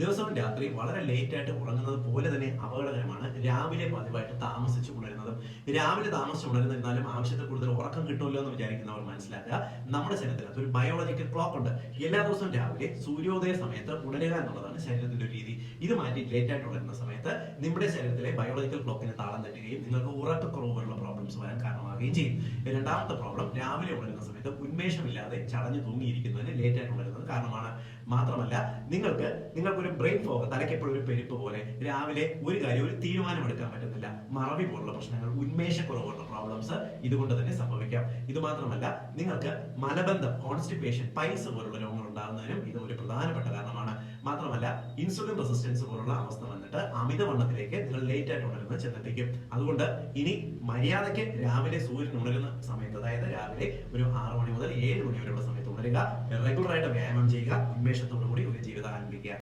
ദിവസവും രാത്രി വളരെ ലേറ്റ് ആയിട്ട് ഉറങ്ങുന്നത് പോലെ തന്നെ അപകടകരമാണ്. രാവിലെ പതിവായിട്ട് താമസിച്ച് ഉണരുന്നതും രാവിലെ താമസിച്ച് ഉണരുന്നിരുന്നാലും ആവശ്യത്തിൽ കൂടുതൽ ഉറക്കം കിട്ടുമല്ലോ എന്ന് വിചാരിക്കുന്നവർ മനസ്സിലാക്കുക. നമ്മുടെ ശരീരത്തിനകത്ത് ഒരു ബയോളജിക്കൽ ക്ലോക്ക് ഉണ്ട്. എല്ലാ ദിവസവും രാവിലെ സൂര്യോദയ സമയത്ത് ഉണരുക എന്നുള്ളതാണ് ശരീരത്തിന്റെ ഒരു രീതി. ഇത് മാറ്റി ലേറ്റ് ആയിട്ട് ഉണരുന്ന സമയത്ത് നിങ്ങളുടെ ശരീരത്തിലെ ബയോളജിക്കൽ ക്ലോക്കിന് താളം തെറ്റുകയും നിങ്ങൾക്ക് ഉറക്കക്കുറവുള്ള പ്രോബ്ലംസ് വരാൻ കാരണമാവുകയും ചെയ്യും. രണ്ടാമത്തെ പ്രോബ്ലം രാവിലെ ഉണരുന്ന സമയത്ത് ഉന്മേഷമില്ലാതെ ചടഞ്ഞു തൂങ്ങിയിരിക്കുന്നതിന് ലേറ്റ് ആയിട്ട് ഉണരുന്നത് കാരണമാണ്. മാത്രമല്ല നിങ്ങൾക്ക് നിങ്ങൾക്കൊരു ബ്രെയിൻ ഫോഗ് തലക്കെപ്പോഴും ഒരു പെരുപ്പ് പോലെ രാവിലെ ഒരു കാര്യം ഒരു തീരുമാനം എടുക്കാൻ പറ്റുന്നില്ല. മറവി പോലുള്ള പ്രശ്നങ്ങൾ ഉന്മേഷക്കുറവുള്ള പ്രോബ്ലംസ് ഇതുകൊണ്ട് തന്നെ സംഭവിക്കാം. ഇത് മാത്രമല്ല നിങ്ങൾക്ക് മലബന്ധം കോൺസ്റ്റിപ്പേഷൻ പൈസ പോലുള്ള രോഗങ്ങൾ ഉണ്ടാകുന്നതിനും ഇത് ഒരു പ്രധാനപ്പെട്ട ഇൻസുലിൻ റെസിസ്റ്റൻസ് പോലുള്ള അവസ്ഥ വന്നിട്ട് അമിതവണ്ണത്തിലേക്ക് നിങ്ങൾ ലേറ്റ് ആയിട്ട് ഉണരുന്നത് ചെന്നെത്തിക്കും. അതുകൊണ്ട് ഇനി മര്യാദയ്ക്ക് രാവിലെ സൂര്യൻ ഉണരുന്ന സമയത്ത് അതായത് രാവിലെ ഒരു ആറ് മണി മുതൽ ഏഴ് മണി വരെയുള്ള സമയത്ത് ഉണരുക. റെഗുലറായിട്ട് വ്യായാമം ചെയ്യുക. ഉന്മേഷത്തോടു കൂടി ഒരു ജീവിതം ആരംഭിക്കുക.